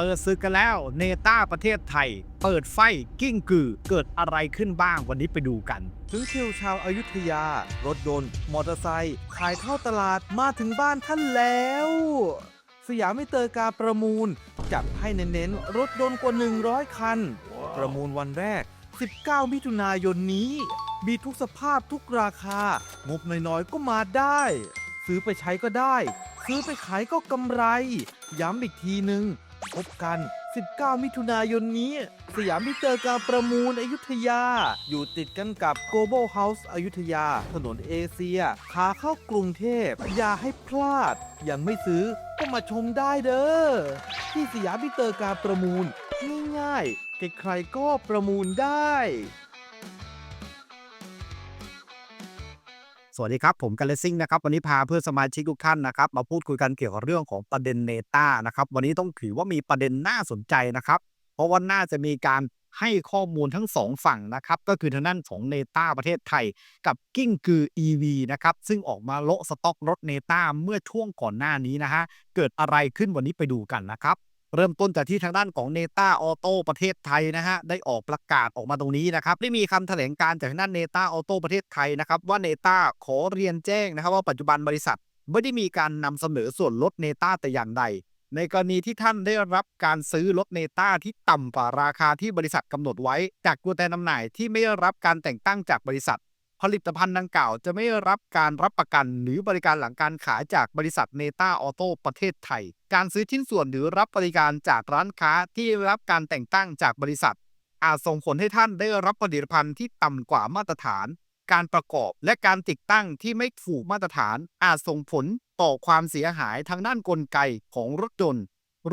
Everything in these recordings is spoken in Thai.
เปิดศึกกันแล้วเนต้าประเทศไทย เปิดไฟกิ้งกือ เกิดอะไรขึ้นบ้างวันนี้ไปดูกัน ถึงคิวชาวอายุทยา รถยนต์มอเตอร์ไซค์ขายเข้าตลาดมาถึงบ้านท่านแล้ว สยามมิเตอร์การประมูล จัดให้เน้นๆ รถยนต์กว่า 100 คัน ประมูลวันแรก 19 มิถุนายนนี้ มีทุกสภาพทุกราคา งบน้อยๆก็มาได้ ซื้อไปใช้ก็ได้ ซื้อไปขายก็กำไร ย้ำอีกทีหนึ่งพ บกัน 19 มิถุนายนนี้ สยามมิเตอร์การประมูลอยุธยา อยู่ติดกันกับ Global House อยุธยา ถนนเอเชีย ขาเข้ากรุงเทพ อย่าให้พลาด ยังไม่ซื้อก็มาชมได้เด้อ ที่สยามมิเตอร์การประมูล ง่ายๆใครๆก็ประมูลได้ สวัสดีครับ ผมกันเลซิ่งนะครับ วันนี้พาเพื่อนสมาชิกทุกท่านนะครับ มาพูดคุยกันเกี่ยวกับเรื่องของประเด็นเนต้านะครับ วันนี้ต้องถือว่ามีประเด็นน่าสนใจนะครับ เพราะว่าน่าจะมีการให้ข้อมูลทั้งสองฝั่งนะครับ ก็คือทางด้านของเนต้าประเทศไทย กับกิ้งกือ EV นะครับ ซึ่งออกมาโละสต็อกรถเนต้าเมื่อช่วงก่อนหน้านี้นะฮะเกิดอะไรขึ้นวันนี้ไปดูกันนะครับ เริ่มต้นจากที่ทางด้านของเนต้าออโต้ประเทศไทยนะฮะได้ออกประกาศออกมาตรงนี้นะครับได้มีคำแถลงการจากทางด้านเนต้าออโต้ประเทศไทยนะครับว่าเนต้าขอเรียนแจ้งนะครับว่าปัจจุบันบริษัท ไม่ได้มีการนำเสนอส่วนลดเนต้าแต่อย่างใด ในกรณีที่ท่านได้รับการซื้อรถเนต้าที่ต่ำกว่าราคาที่บริษัทกำหนดไว้ จากตัวแทนจำหน่ายที่ไม่ได้รับการแต่งตั้งจากบริษัท ผลิตภัณฑ์ดังกล่าวจะไม่รับการรับประกันหรือบริการหลังการขายจากบริษัทเนต้าออโต้ประเทศไทย การซื้อชิ้นส่วนหรือรับบริการจากร้านค้าที่รับการแต่งตั้งจากบริษัท อาจส่งผลให้ท่านได้รับผลิตภัณฑ์ที่ต่ำกว่ามาตรฐาน การประกอบและการติดตั้งที่ไม่ถูกมาตรฐาน อาจส่งผลต่อความเสียหายทางด้านกลไกของรถยนต์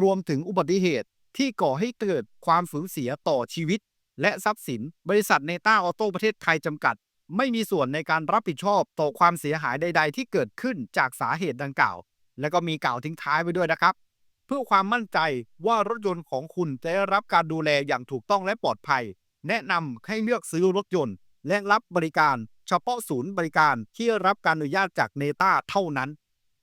รวมถึงอุบัติเหตุที่ก่อให้เกิดความสูญเสียต่อชีวิตและทรัพย์สิน บริษัทเนต้าออโต้ประเทศไทยจำกัด ไม่มีส่วนในการรับผิดชอบต่อความเสียหายใด ๆ ที่เกิดขึ้นจากสาเหตุดังกล่าว และก็มีกล่าวทิ้งท้ายไว้ด้วยนะครับ เพื่อความมั่นใจว่ารถยนต์ของคุณจะได้รับการดูแลอย่างถูกต้องและปลอดภัย แนะนำให้เลือกซื้อรถยนต์ และรับบริการ เฉพาะศูนย์บริการที่รับการอนุญาตจากเนต้าเท่านั้น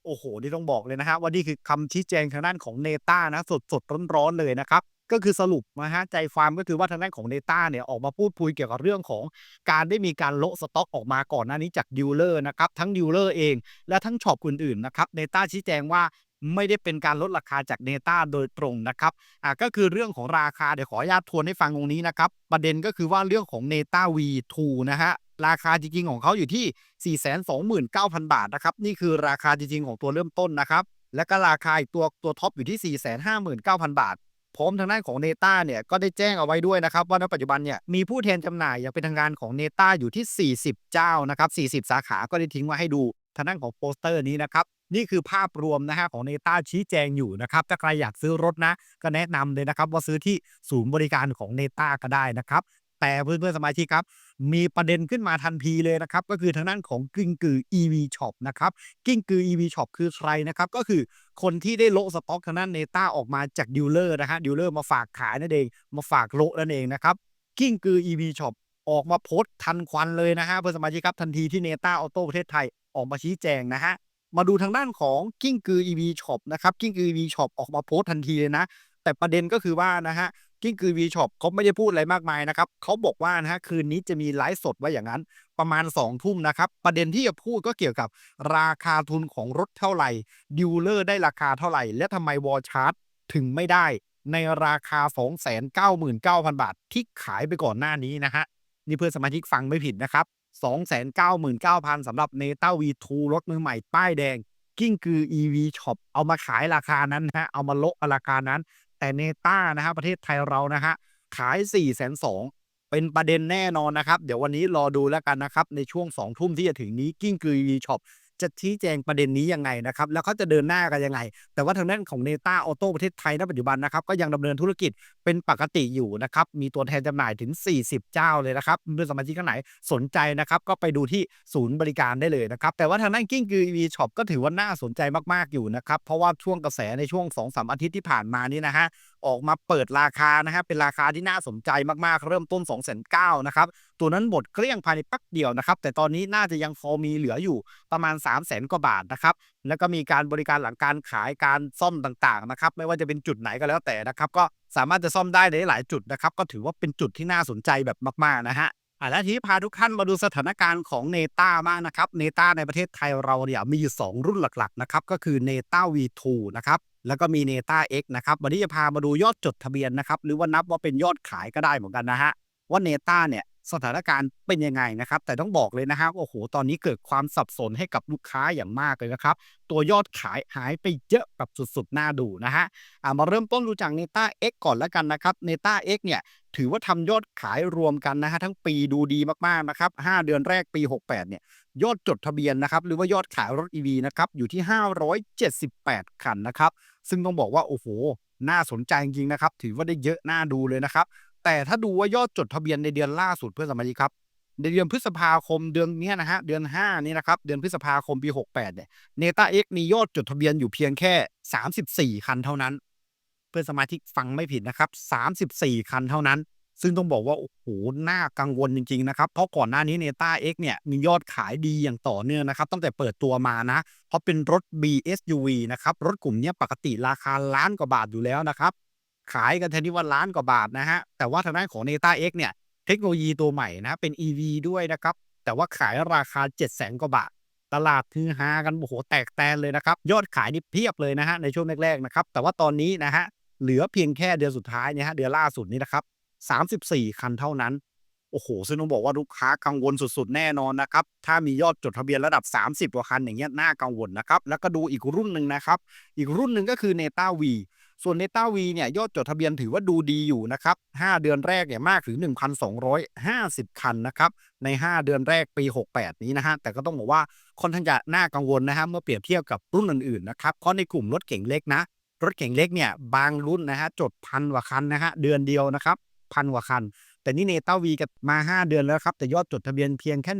โอ้โห นี่ต้องบอกเลยนะฮะว่านี่คือคำชี้แจงทางด้านของเนต้านะสดสดๆร้อนๆเลยนะครับก็คือสรุปนะฮะใจความก็คือว่าทางด้านของเนต้าเนี่ยออกมาพูดคุยเกี่ยวกับเรื่องของการได้มีการโละสต็อกออกมาก่อนหน้านี้จากดิวเลอร์นะครับทั้งดิวเลอร์เองและทั้งช็อปอื่นๆนะครับเนต้าชี้แจงว่าไม่ได้เป็นการลดราคาจากเนต้าโดยตรงนะครับอ่าก็คือเรื่องของราคาเดี๋ยวขออนุญาตทวนให้ฟังตรงนี้นะครับ ประเด็นก็คือว่าเรื่องของเนต้า V2 นะฮะราคาจริงๆของเขาอยู่ที่ 429,000 บาทนะครับนี่คือราคาจริงๆของตัวเริ่มต้นนะครับและก็ราคาอีกตัวตัวท็อปอยู่ที่ 459,000 บาท พร้อมทางด้านของเนต้าเนี่ยก็ได้แจ้งเอาไว้ด้วยนะครับ ว่าณปัจจุบันเนี่ยมีผู้แทนจำหน่ายอย่างเป็นทางการของเนต้าอยู่ที่ 40 เจ้านะครับ40 สาขาก็ได้ทิ้งไว้ให้ดูทางด้านของโปสเตอร์นี้นะครับนี่คือภาพรวมนะฮะของเนต้าชี้แจงอยู่นะครับถ้าใครอยากซื้อรถนะ ก็แนะนำเลยนะครับว่าซื้อที่ศูนย์บริการของเนต้าก็ได้นะครับ แต่เพื่อนๆสมาชิกครับ มีประเด็นขึ้นมาทันทีเลยนะครับ ก็คือทางด้านของกิ้งกือ EV Shop นะครับกิ้งกือ EV Shop คือใครนะครับ ก็คือคนที่ได้โลสต็อกทางด้านเนต้าออกมาจากดีลเลอร์นะฮะดีลเลอร์มาฝากขายนั่นเอง มาฝากโลนั่นเองนะครับกิ้งกือ EV Shop ออกมาโพสต์ทันควันเลยนะฮะเพื่อนสมาชิกครับทันทีที่เนต้าออโต้ประเทศไทยออกมาชี้แจงนะฮะมาดูทางด้านของกิ้งกือ EV Shop นะครับกิ้งกือ EV Shop ออกมาโพสต์ทันทีเลยนะ แต่ประเด็นก็คือว่านะฮะ กิ้งกือ EV Shop เขาไม่ได้พูดอะไรมากมายนะครับเขาบอกว่านะฮะคืนนี้จะมีไลฟ์สดไว้อย่างนั้น ประมาณ2องทุ่มนะครับ ประเด็นที่จะพูดก็เกี่ยวกับราคาทุนของรถเท่าไหร่ดิวเลอร์ได้ราคาเท่าไหร่ และทำไมวอลชาร์ตถึงไม่ได้ในราคา 299,000 บาท ที่ขายไปก่อนหน้านี้นะฮะนี่เพื่อนสมาชิกฟังไม่ผิดนะครับ 299,000สำหรับ n e t a V2 รถมือใหม่ป้ายแดงกิ้งคือ EV Shop เอามาขายราคานั้นฮะ เอามาโละราคานั้น แต่เนต้านะครับประเทศไทยเรานะฮะขาย4 2 0 0 0เป็นประเด็นแน่นอนนะครับ เดี๋ยววันนี้รอดูแล้วกันนะครับ ในช่วง2ทุ่มที่จะถึงนี้กิ้งกือวีช็อป จะชี้แจงประเด็นนี้ยังไงนะครับ แล้วเขาจะเดินหน้ากันยังไง แต่ว่าทางด้านของเนต้าออโต้ประเทศไทยณปัจจุบันนะครับก็ยังดำเนินธุรกิจเป็นปกติอยู่นะครับ มีตัวแทนจำหน่ายถึง 40 เจ้าเลยนะครับเพื่อนสมาชิกท่านไหนสนใจนะครับ ก็ไปดูที่ศูนย์บริการได้เลยนะครับ แต่ว่าทางด้านกิ้งกือ EV Shop ก็ถือว่าน่าสนใจมากๆอยู่นะครับ เพราะว่าช่วงกระแสในช่วง2-3อาทิตย์ที่ผ่านมานี้นะฮะ ออกมาเปิดราคานะครับเป็นราคาที่น่าสนใจมากๆ เริ่มต้น 2 9 0 0 0นะครับ ตัวนั้นหมดเกลี้ยงภายในป๊บเดียวนะครับ แต่ตอนนี้น่าจะยังพอมีเหลืออยู่ประมาณ 3 0 0 0 0 0กว่าบาทนะครับ แล้วก็มีการบริการหลังการขายการซ่อมต่างๆนะครับ ไม่ว่าจะเป็นจุดไหนก็แล้วแต่นะครับ ก็สามารถจะซ่อมได้ในหลายจุดนะครับ ก็ถือว่าเป็นจุดที่น่าสนใจแบบมากๆนะฮะอะแล้วทีนี้พาทุกท่านมาดูสถานการณ์ของเนต้ามากนะครับเนต้าในประเทศไทยเราเนี่ยมีอยู่2รุ่นหลักๆนะครับก็คือเนต้า V2 นะครับ แล้วก็มีเนต้า X นะครับ วันนี้จะพามาดูยอดจดทะเบียนนะครับ หรือว่านับว่าเป็นยอดขายก็ได้เหมือนกันนะฮะ ว่าเนต้าเนี่ย สถานการณ์เป็นยังไงนะครับ แต่ต้องบอกเลยนะครับโอ้โห ตอนนี้เกิดความสับสนให้กับลูกค้าอย่างมากเลยนะครับ ตัวยอดขายหายไปเยอะแบบสุดๆ น่าดูนะฮะมาเริ่มต้นดูจากเนต้า X ก่อนแล้วกันนะครับเนต้า X เนี่ยถือว่าทำยอดขายรวมกันนะฮะทั้งปีดูดีมากๆนะครับ 5 เดือนแรกปี 68 เนี่ยยอดจดทะเบียนนะครับหรือว่ายอดขายรถ EV นะครับอยู่ที่ 578 คันนะครับ ซึ่งต้องบอกว่าโอ้โหน่าสนใจจริงๆนะครับ ถือว่าได้เยอะน่าดูเลยนะครับ แต่ถ้าดูว่ายอดจดทะเบียนในเดือนล่าสุดเพื่อนสมาชิกครับ ในเดือนพฤษภาคมเดือนนี้นะฮะเดือน5นี่นะครับเดือนพฤษภาคมปี 68เนี่ยเนต้าเอ็กมียอดจดทะเบียนอยู่เพียงแค่ 34 คันเท่านั้น เพื่อนสมาชิกฟังไม่ผิดนะครับ 34 คันเท่านั้น ซึ่งต้องบอกว่าโอ้โหน่ากังวลจริงๆนะครับเพราะก่อนหน้านี้ Neta X เอ็กเนี่ยมียอดขายดีอย่างต่อเนื่องนะครับตั้งแต่เปิดตัวมานะ เพราะเป็นรถ BSUV นะครับรถกลุ่มนี้ปกติราคาล้านกว่าบาทอยู่แล้วนะครับ ขายกันแทนที่ว่าล้านกว่าบาทนะฮะ แต่ว่าทางด้านของ Neta X เนี่ยเทคโนโลยีตัวใหม่นะเป็น EV ด้วยนะครับ แต่ว่าขายราคา 700,000กว่าบาท ตลาดคือฮากันโอ้โหแตกแตนเลยนะครับ ยอดขายนี่เพียบเลยนะฮะในช่วงแรกๆนะครับ แต่ว่าตอนนี้นะฮะเหลือเพียงแค่เดือนสุดท้ายเนี่ยฮะเดือนล่าสุดนี้นะครับ34 คันเท่านั้น โอ้โฮซึ่งต้องบอกว่าลูกค้ากังวลสุดๆ แน่นอนนะครับ ถ้ามียอดจดทะเบียนระดับ 30 กว่าคันอย่างเงี้ยน่ากังวลนะครับ แล้วก็ดูอีกรุ่นหนึ่งนะครับ อีกรุ่นหนึ่งก็คือ Neta V ส่วน Neta V เนี่ยยอดจดทะเบียนถือว่าดูดีอยู่นะครับ 5 เดือนแรกเนี่ยมากถึง 1,250 คันนะครับ ใน 5 เดือนแรกปี 68 นี้นะฮะ แต่ก็ต้องบอกว่าค่อนข้างจะน่ากังวลนะครับเมื่อเปรียบเทียบกับรุ่นอื่นๆนะครับ เพราะในกลุ่มรถเก่งเล็กนะ รถเก่งเล็กเนี่ยบางรุ่นนะฮะจดพันกว่าคันนะฮะเดือนเดียวนะครับพันกว่าคัน แต่นี่ Neta V ก็มา 5 เดือนแล้วครับ แต่ยอดจดทะเบียนเพียงแค่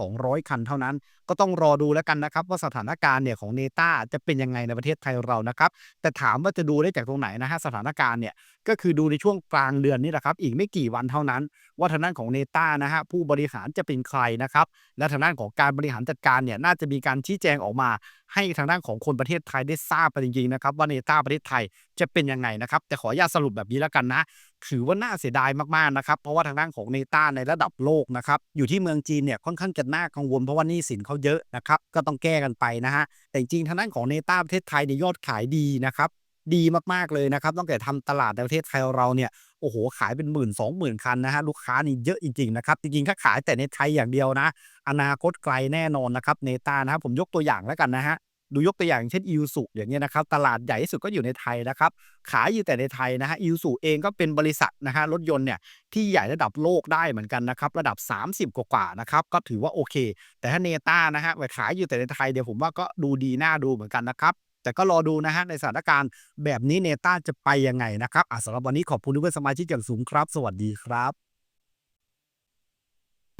1,200 คันเท่านั้น ก็ต้องรอดูแล้วกันนะครับ ว่าสถานการณ์เนี่ยของ Neta จะเป็นยังไงในประเทศไทยเรานะครับ แต่ถามว่าจะดูได้จากตรงไหนนะฮะสถานการณ์เนี่ยก็คือดูในช่วงกลางเดือนนี่แหละครับ อีกไม่กี่วันเท่านั้น ว่าทางด้านของ Neta นะฮะผู้บริหารจะเป็นใครนะครับและทางด้านของการบริหารจัดการเนี่ยน่าจะมีการชี้แจงออกมาให้ทางด้านของคนประเทศไทยได้ทราบไปจริงๆนะครับว่า Neta ประเทศไทยจะเป็นยังไงนะครับแต่ขออนุญาตสรุปแบบนี้แล้วกันนะถือว่าน่าเสียดายมากๆนะครับราะว่าทางด้านของ Neta ในระดับโลกนะครับอยู่ที่เมืองจีนเนี่ยค่อนข้างจะน่ากังวลเพราะว่านี้สินเขาเยอะนะครับก็ต้องแก้กันไปนะฮะแต่จริงทางด้านของ Neta ประเทศไทยเนี่ยยอดขายดีนะครับดีมากๆเลยนะครับตั้งแต่ทำตลาดในประเทศไทยเราเนี่ยโอ้โห ขายเป็นหมื่นสองหมื่นคันนะฮะลูกค้านี่เยอะจริงๆนะครับจริงๆถ้าขายแต่ในไทยอย่างเดียวนะ อนาคตไกลแน่นอนนะครับ Neta นะครับผมยกตัวอย่างแล้วกันนะฮะ ดูยกตัวอย่างเช่น i ิ s u อย่างเงี้ยนะครับตลาดใหญ่ที่สุดก็อยู่ในไทยนะครับ ขายอยู่แต่ในไทยนะฮะ i ิ s u เองก็เป็นบริษัทนะฮะรถยนต์เนี่ยที่ใหญ่ระดับโลกได้เหมือนกันนะครับระดับ 30 กว่าๆนะครับก็ถือว่าโอเค แต่ถ้า Neta นะฮะไปขายอยู่แต่ในไทยเดี๋ยวผมว่าก็ดูดีน่าดูเหมือนกันนะครับแต่ก็รอดูนะฮะในสถานการณ์แบบนี้ Neta จะไปยังไงนะครับอะสำหรับวันนี้ขอบคุณทุกเพื่อนสมาชิกอย่างสูงครับ สวัสดีครับ